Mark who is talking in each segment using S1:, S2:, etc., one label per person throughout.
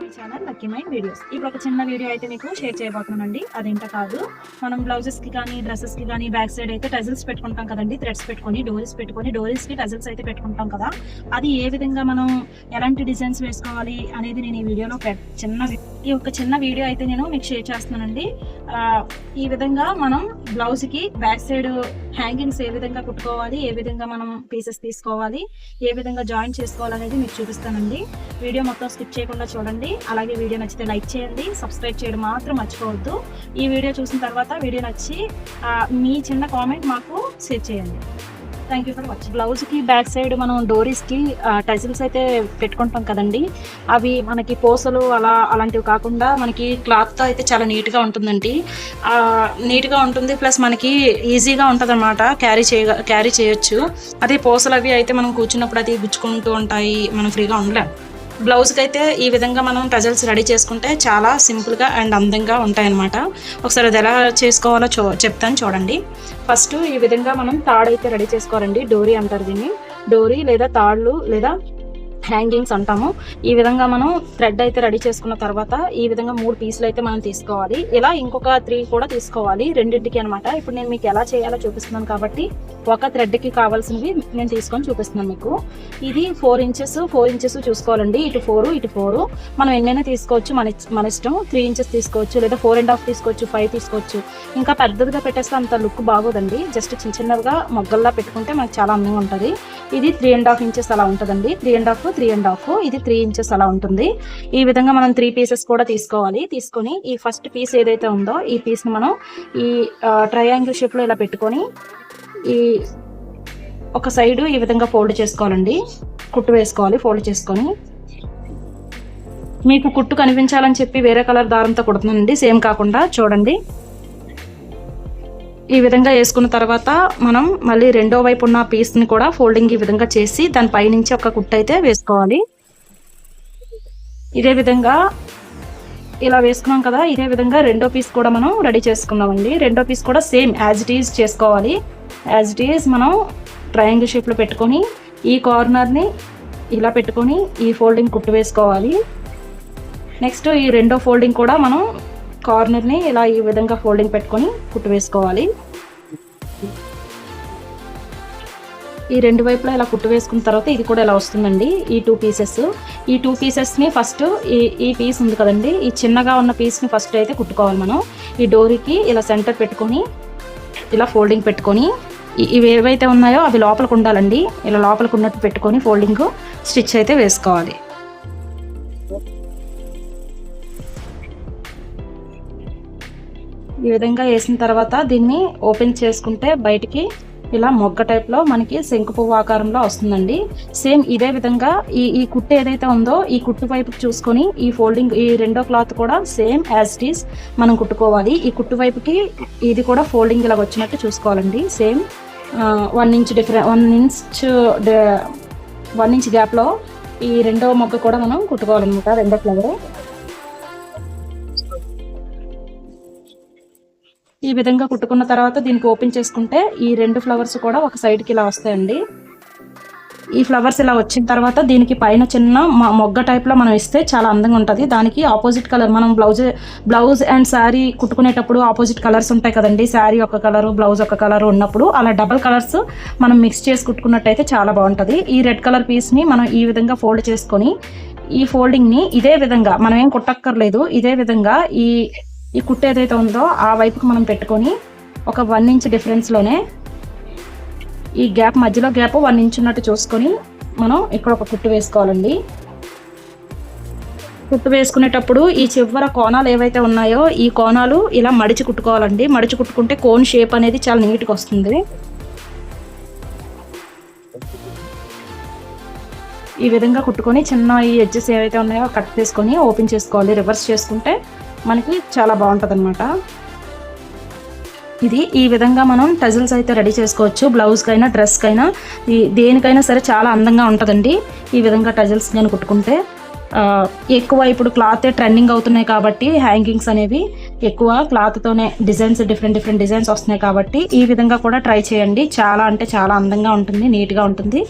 S1: My channel lucky mind videos ఇప్పుడు ఒక చిన్న వీడియో అయితే మీకు షేర్ చేయబోతున్నానండి. అదేంట కాదు. మనం బ్లౌజెస్కి కానీ డ్రెస్సెస్కి కానీ బ్యాక్ సైడ్ అయితే టజల్స్ పెట్టుకుంటాం కదండి. థ్రెడ్స్ పెట్టుకొని డోరీస్ పెట్టుకొని డోరీస్కి టజల్స్ అయితే పెట్టుకుంటాం కదా. అది ఏ విధంగా మనం ఎలాంటి డిజైన్స్ వేసుకోవాలి అనేది నేను ఈ వీడియోలో చిన్న ఈ ఒక చిన్న వీడియో అయితే నేను మీకు షేర్ చేస్తున్నానండి. ఈ విధంగా మనం బ్లౌజ్కి బ్యాక్ సైడ్ హ్యాంగింగ్స్ ఏ విధంగా కుట్టుకోవాలి ఏ విధంగా మనం పీసెస్ తీసుకోవాలి ఏ విధంగా జాయిన్ చేసుకోవాలి అనేది మీకు చూపిస్తానండి. వీడియో మొత్తం స్కిప్ చేయకుండా చూడండి. అలాగే వీడియో నచ్చితే లైక్ చేయండి. సబ్స్క్రైబ్ చేయడం మాత్రం మర్చిపోవద్దు. ఈ వీడియో చూసిన తర్వాత వీడియో నచ్చి మీ చిన్న కామెంట్ మాకు షేర్ చేయండి. థ్యాంక్ యూ ఫర్ వాచింగ్ బ్లౌజ్కి బ్యాక్ సైడ్ మనం డోరీస్కి టజిల్స్ అయితే పెట్టుకుంటాం కదండి. అవి మనకి పూసలు అలా అలాంటివి కాకుండా మనకి క్లాత్తో అయితే చాలా నీట్గా ఉంటుందండి. నీట్గా ఉంటుంది ప్లస్ మనకి ఈజీగా ఉంటుంది అనమాట క్యారీ చేయ క్యారీ చేయొచ్చు. అదే పూసలు అవి అయితే మనం కూర్చున్నప్పుడు అది గుచ్చుకుంటూ ఉంటాయి మనం ఫ్రీగా ఉండలేం. బ్లౌజ్కి అయితే ఈ విధంగా మనం టజల్స్ రెడీ చేసుకుంటే చాలా సింపుల్గా అండ్ అందంగా ఉంటాయన్నమాట. ఒకసారి అది ఎలా చేసుకోవాలో చూ చెప్తాను చూడండి. ఫస్ట్ ఈ విధంగా మనం తాడు అయితే రెడీ చేసుకోవాలండి. డోరీ అంటారు దీన్ని. డోరీ లేదా తాళ్ళు లేదా హ్యాంగింగ్స్ అంటాము. ఈ విధంగా మనం థ్రెడ్ అయితే రెడీ చేసుకున్న తర్వాత ఈ విధంగా మూడు పీసులు అయితే మనం తీసుకోవాలి. ఇలా ఇంకొక త్రీ కూడా తీసుకోవాలి. రెండింటికి అనమాట ఇప్పుడు నేను మీకు ఎలా చేయాలో చూపిస్తున్నాను కాబట్టి ఒక థ్రెడ్కి కావాల్సినవి నేను తీసుకొని చూపిస్తున్నాను మీకు. ఇది ఫోర్ ఇంచెస్ ఫోర్ ఇంచెస్ చూసుకోవాలండి. ఇటు ఫోర్ ఇటు ఫోర్. మనం ఎన్నైనా తీసుకోవచ్చు. మన మన ఇష్టం త్రీ ఇంచెస్ తీసుకోవచ్చు. లేదా ఫోర్ అండ్ హాఫ్ తీసుకోవచ్చు ఫైవ్ తీసుకోవచ్చు. ఇంకా పెద్దదిగా పెట్టేస్తే అంత లుక్ బాగోదండి. జస్ట్ చిన్న చిన్నగా మొగ్గల్లా పెట్టుకుంటే మనకు చాలా అందంగా ఉంటుంది. ఇది త్రీ అండ్ హాఫ్ ఇంచెస్ అలా ఉంటుందండి. Three and half three and half. ఇది త్రీ ఇంచెస్ అలా ఉంటుంది. ఈ విధంగా మనం త్రీ పీసెస్ కూడా తీసుకోవాలి. తీసుకొని ఈ ఫస్ట్ పీస్ ఏదైతే ఉందో ఈ పీస్ని మనం ఈ ట్రయాంగిల్ షేప్లో ఇలా పెట్టుకొని ఈ ఒక సైడ్ ఈ విధంగా ఫోల్డ్ చేసుకోవాలండి. కుట్టు వేసుకోవాలి ఫోల్డ్ చేసుకొని. మీకు కుట్టు కనిపించాలని చెప్పి వేరే కలర్ దారంతో కుడుతుందండి. సేమ్ కాకుండా చూడండి. ఈ విధంగా వేసుకున్న తర్వాత మనం మళ్ళీ రెండో వైపు ఉన్న పీస్ని కూడా ఫోల్డింగ్ ఈ విధంగా చేసి దాని పైనుంచి ఒక కుట్టు అయితే వేసుకోవాలి. ఇదే విధంగా ఇలా వేసుకున్నాం కదా ఇదే విధంగా రెండో పీస్ కూడా మనం రెడీ చేసుకున్నామండి రెండో పీస్ కూడా సేమ్ యాజ్ ఇట్ ఈజ్ చేసుకోవాలి. యాజ్ ఇట్ ఈజ్ మనం ట్రయాంగిల్ షేప్లో పెట్టుకొని ఈ కార్నర్ని ఇలా పెట్టుకొని ఈ ఫోల్డింగ్ కుట్టు వేసుకోవాలి. నెక్స్ట్ ఈ రెండో ఫోల్డింగ్ కూడా మనం కార్నర్ని ఇలా ఈ విధంగా ఫోల్డింగ్ పెట్టుకొని కుట్టు వేసుకోవాలి. ఈ రెండు వైపులా ఇలా కుట్టు వేసుకున్న తర్వాత ఇది కూడా ఇలా వస్తుందండి ఈ టూ పీసెస్ ఈ టూ పీసెస్ని ఫస్ట్ ఈ ఈ పీస్ ఉంది కదండి ఈ చిన్నగా ఉన్న పీస్ని ఫస్ట్ అయితే కుట్టుకోవాలి మనం. ఈ డోరీకి ఇలా సెంటర్ పెట్టుకొని ఇలా ఫోల్డింగ్ పెట్టుకొని ఇవి ఏవైతే ఉన్నాయో అవి లోపలికి ఉండాలండి. ఇలా లోపలికి ఉన్నట్టు పెట్టుకొని ఫోల్డింగ్ స్టిచ్ అయితే వేసుకోవాలి. ఈ విధంగా వేసిన తర్వాత దీన్ని ఓపెన్ చేసుకుంటే బయటికి ఇలా మొగ్గ టైప్లో మనకి శంకు పువ్వు ఆకారంలో వస్తుందండి. సేమ్ ఇదే విధంగా ఈ ఈ కుట్టు ఏదైతే ఉందో ఈ కుట్టు వైపుకి చూసుకొని ఈ ఫోల్డింగ్ ఈ రెండో క్లాత్ కూడా సేమ్ యాజ్ ఇట్ ఈస్ మనం కుట్టుకోవాలి. ఈ కుట్టు వైపుకి ఇది కూడా ఫోల్డింగ్ ఇలా వచ్చినట్టు చూసుకోవాలండి. Same one inch different one inch one inch గ్యాప్లో ఈ రెండో మొగ్గ కూడా మనం కుట్టుకోవాలన్నమాట రెండో ఫ్లవర్ ఈ విధంగా కుట్టుకున్న తర్వాత దీనికి ఓపెన్ చేసుకుంటే ఈ రెండు ఫ్లవర్స్ కూడా ఒక సైడ్కి ఇలా వస్తాయండి. ఈ ఫ్లవర్స్ ఇలా వచ్చిన తర్వాత దీనికి పైన చిన్న మొగ్గ టైప్లో మనం ఇస్తే చాలా అందంగా ఉంటుంది. దానికి ఆపోజిట్ కలర్ మనం బ్లౌజ్ బ్లౌజ్ అండ్ శారీ కుట్టుకునేటప్పుడు ఆపోజిట్ కలర్స్ ఉంటాయి కదండి. శారీ ఒక కలర్ బ్లౌజ్ ఒక కలర్ ఉన్నప్పుడు అలా డబల్ కలర్స్ మనం మిక్స్ చేసి కుట్టుకున్నట్టయితే చాలా బాగుంటుంది. ఈ రెడ్ కలర్ పీస్ని మనం ఈ విధంగా ఫోల్డ్ చేసుకొని ఈ ఫోల్డింగ్ని ఇదే విధంగా మనం ఏం కుట్టక్కర్లేదు ఇదే విధంగా ఈ ఈ కుట్టు ఏదైతే ఉందో ఆ వైపుకి మనం పెట్టుకొని ఒక వన్ ఇంచ్ డిఫరెన్స్లోనే ఈ గ్యాప్ మధ్యలో గ్యాప్ వన్ ఇంచ్ ఉన్నట్టు చూసుకొని మనం ఇక్కడ ఒక కుట్టు వేసుకోవాలండి. కుట్టు వేసుకునేటప్పుడు ఈ చివర కోణాలు ఏవైతే ఉన్నాయో ఈ కోణాలు ఇలా మడిచి కుట్టుకోవాలండి. మడిచి కుట్టుకుంటే కోన్ షేప్ అనేది చాలా నీట్గా వస్తుంది. ఈ విధంగా కుట్టుకొని చిన్న ఈ ఎడ్జెస్ ఏవైతే ఉన్నాయో కట్ చేసుకొని ఓపెన్ చేసుకోవాలి. రివర్స్ చేసుకుంటే మనకి చాలా బాగుంటుంది అనమాట ఇది ఈ విధంగా మనం టజిల్స్ అయితే రెడీ చేసుకోవచ్చు. బ్లౌజ్కైనా డ్రెస్కైనా ఈ దేనికైనా సరే చాలా అందంగా ఉంటుందండి. ఈ విధంగా టజిల్స్ నేను కుట్టుకుంటే. ఎక్కువ ఇప్పుడు క్లాతే ట్రెండింగ్ అవుతున్నాయి కాబట్టి హ్యాంగింగ్స్ అనేవి ఎక్కువ క్లాత్తోనే డిజైన్స్ డిఫరెంట్ డిఫరెంట్ డిజైన్స్ వస్తున్నాయి కాబట్టి ఈ విధంగా కూడా ట్రై చేయండి. చాలా అంటే చాలా అందంగా ఉంటుంది నీట్గా ఉంటుంది.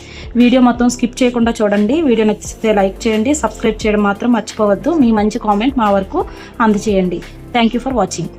S1: వీడియో మొత్తం స్కిప్ చేయకుండా చూడండి. వీడియో నచ్చితే లైక్ చేయండి. సబ్స్క్రైబ్ చేయడం మాత్రం మర్చిపోవద్దు. మీ మంచి కామెంట్ మా వరకు అందజేయండి. Thank you for watching